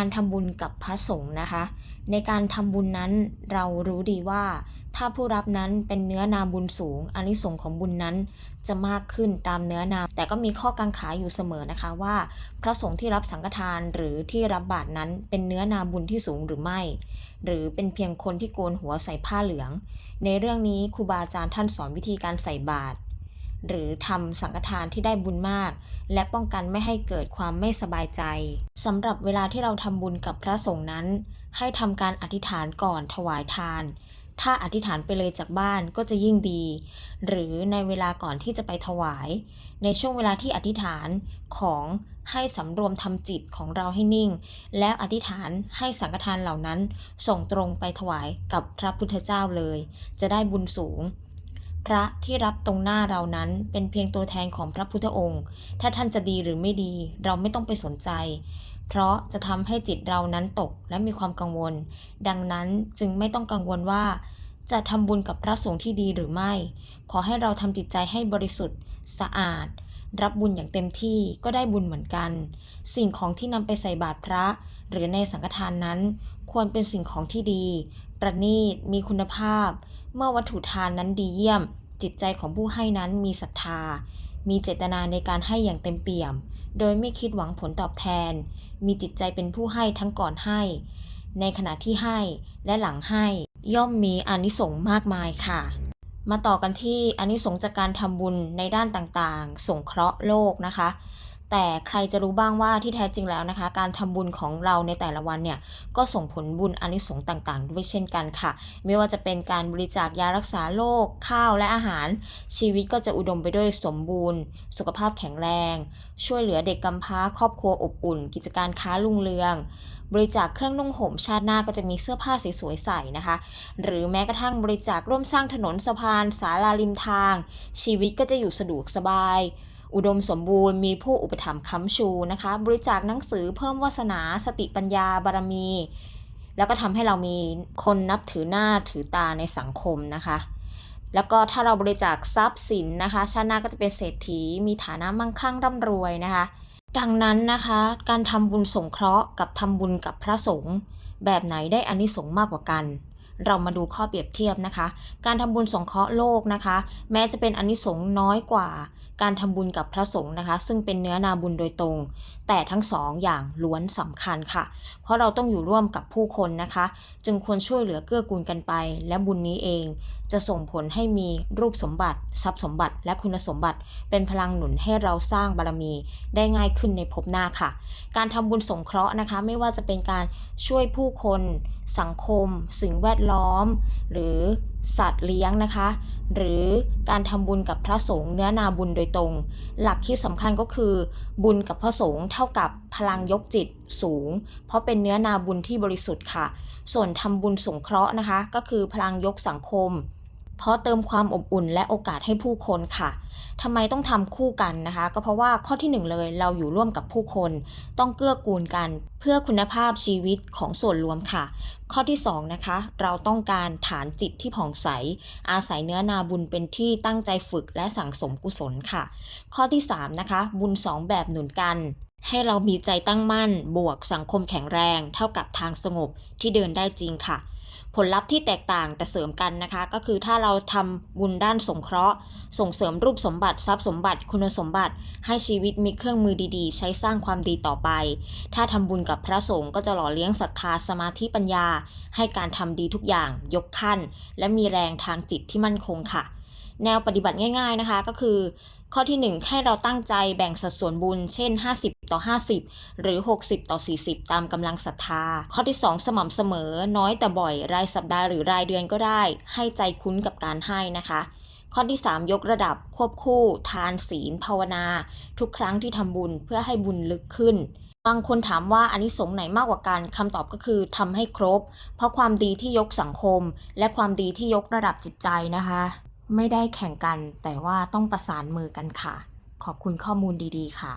การทำบุญกับพระสงฆ์นะคะ ในการทำบุญนั้นเรารู้ดีว่า ถ้าผู้รับนั้นเป็นเนื้อนาบุญสูงอานิสงส์ของบุญนั้นจะมากขึ้นตามเนื้อนา แต่ก็มีข้อกังขาอยู่เสมอนะคะว่า พระสงฆ์ที่รับสังฆทานหรือที่รับบาตรนั้นเป็นเนื้อนาบุญที่สูงหรือไม่ หรือเป็นเพียงคนที่โกนหัวใส่ผ้าเหลือง ในเรื่องนี้ครูบาอาจารย์ท่านสอนวิธีการใส่บาตร หรือทำสังฆทานที่ได้บุญมาก และป้องกันไม่ให้เกิดความไม่สบายใจสำหรับเวลาที่เราทำบุญกับพระสงฆ์นั้น ให้ทำการอธิษฐานก่อนถวายทาน ถ้าอธิษฐานไปเลยจากบ้านก็จะยิ่งดี หรือในเวลาก่อนที่จะไปถวาย ในช่วงเวลาที่อธิษฐานของให้สำรวมทำจิตของเราให้นิ่ง แล้วอธิษฐานให้สังฆทานเหล่านั้น ส่งตรงไปถวายกับพระพุทธเจ้าเลย จะได้บุญสูง พระที่รับตรงหน้าเรานั้นเป็นเพียงตัวแทนของพระพุทธองค์ ถ้าท่านจะดีหรือไม่ดีเราไม่ต้องไปสนใจ เพราะจะทำให้จิตเรานั้นตกและมีความกังวล ดังนั้นจึงไม่ต้องกังวลว่า จะทำบุญกับพระสงฆ์ที่ดีหรือไม่ ขอให้เราทำจิตใจให้บริสุทธิ์ สะอาด รับบุญอย่างเต็มที่ก็ได้บุญเหมือนกัน สิ่งของที่นำไปใส่บาตรพระ หรือในสังฆทานนั้น ควรเป็นสิ่งของที่ดี ประณีตมีคุณภาพ เมื่อวัตถุทานนั้นดีเยี่ยม จิตใจของผู้ให้นั้นมีศรัทธา มีเจตนาในการให้อย่างเต็มเปี่ยม โดยไม่คิดหวังผลตอบแทน มีจิตใจเป็นผู้ให้ทั้งก่อนให้ ในขณะที่ให้และหลังให้ย่อมมีอนิสงส์มากมายค่ะ มาต่อกันที่อนิสงส์จากการทำบุญในด้านต่างๆ สงเคราะห์โลกนะคะ แต่ใครจะรู้บ้างว่าที่แท้จริงแล้วนะคะ การทำบุญของเราในแต่ละวันเนี่ยก็ส่งผลบุญอนิสงส์ต่างๆ ด้วยเช่นกันค่ะ ไม่ว่าจะเป็นการบริจาคยารักษาโรคข้าวและอาหาร ชีวิตก็จะอุดมไปด้วยสมบูรณ์ สุขภาพแข็งแรง ช่วยเหลือเด็กกำพร้าครอบครัวอบอุ่น กิจการค้ารุ่งเรือง บริจาคเครื่องนุ่งห่มชาติหน้าก็จะมีเสื้อผ้าสวยๆใส่นะคะ หรือแม้กระทั่งบริจาคร่วมสร้างถนนสะพานศาลาริมทาง ชีวิตก็จะอยู่สะดวกสบาย อุดมสมบูรณ์มีผู้อุปถัมภ์ค้ำชูนะคะ บริจาคหนังสือเพิ่มวาสนาสติปัญญาบารมี แล้วก็ทำให้เรามีคนนับถือหน้าถือตาในสังคมนะคะ แล้วก็ถ้าเราบริจาคทรัพย์สินนะคะ ชาติหน้าก็จะเป็นเศรษฐี มีฐานะมั่งคั่งร่ำรวยนะคะ ดังนั้นนะคะ การทำบุญสงเคราะห์กับทำบุญกับพระสงฆ์แบบไหนได้อานิสงส์มากกว่ากันเรามาดูข้อเปรียบเทียบนะคะ การทำบุญสงเคราะห์โลกนะคะ แม้จะเป็นอานิสงส์น้อยกว่า การทำบุญกับพระสงฆ์นะคะ ซึ่งเป็นเนื้อนาบุญโดยตรง แต่ทั้งสองอย่างล้วนสำคัญค่ะ เพราะเราต้องอยู่ร่วมกับผู้คนนะคะ จึงควรช่วยเหลือเกื้อกูลกันไป และบุญนี้เอง จะส่งผลให้มีรูปสมบัติ ทรัพย์สมบัติและคุณสมบัติ เป็นพลังหนุนให้เราสร้างบารมีได้ง่ายขึ้นในภพหน้าค่ะ การทำบุญสงเคราะห์นะคะ ไม่ว่าจะเป็นการช่วยผู้คน สังคม สิ่งแวดล้อม หรือสัตว์เลี้ยงนะคะ หรือการทำบุญกับพระสงฆ์เนื้อนาบุญโดยตรง หลักที่สำคัญก็คือ บุญกับพระสงฆ์เท่ากับพลังยกจิตสูง เพราะเป็นเนื้อนาบุญที่บริสุทธิ์ค่ะ ส่วนทำบุญสงเคราะห์นะคะ ก็คือพลังยกสังคม เพราะเติมความอบอุ่นและโอกาสให้ผู้คนค่ะ ทำไมต้องทำคู่กันนะคะ ก็เพราะว่าข้อที่หนึ่งเลยเราอยู่ร่วมกับผู้คน ต้องเกื้อกูลกันเพื่อคุณภาพชีวิตของส่วนรวมค่ะ ข้อที่สองนะคะ เราต้องการฐานจิตที่ผ่องใส อาศัยเนื้อนาบุญเป็นที่ตั้งใจฝึกและสั่งสมกุศลค่ะ ข้อที่สามนะคะ บุญสองแบบหนุนกันให้เรามีใจตั้งมั่น บวกสังคมแข็งแรง เท่ากับทางสงบที่เดินได้จริงค่ะ ผลลัพธ์ที่แตกต่างแต่เสริมกันนะคะ ก็คือถ้าเราทำบุญด้านสงเคราะห์ ส่งเสริมรูปสมบัติ ทรัพย์สมบัติ คุณสมบัติ ให้ชีวิตมีเครื่องมือดีๆ ใช้สร้างความดีต่อไป ถ้าทำบุญกับพระสงฆ์ก็จะหล่อเลี้ยงศรัทธาสมาธิปัญญา ให้การทำดีทุกอย่างยกขั้น และมีแรงทางจิตที่มั่นคงค่ะ แนวปฏิบัติง่าย ๆนะคะ ก็คือ ข้อที่ 1 ให้เราตั้งใจแบ่งสัดส่วนบุญ เช่น 50 ต่อ 50 หรือ 60 ต่อ 40 ตามกำลังศรัทธา ข้อที่ 2 สม่ำเสมอ น้อยแต่บ่อย รายสัปดาห์หรือรายเดือนก็ได้ ให้ใจคุ้นกับการให้นะคะข้อที่ 3 ยกระดับควบคู่ ทานศีลภาวนา ทุกครั้งที่ทำบุญเพื่อให้บุญลึกขึ้น บางคนถามว่าอานิสงส์ไหนมากกว่ากันคำตอบก็คือทำให้ครบ เพราะความดีที่ยกสังคม และความดีที่ยกระดับจิตใจนะคะ ไม่ได้แข่งกัน แต่ว่าต้องประสานมือกันค่ะ ขอบคุณข้อมูลดีๆ ค่ะ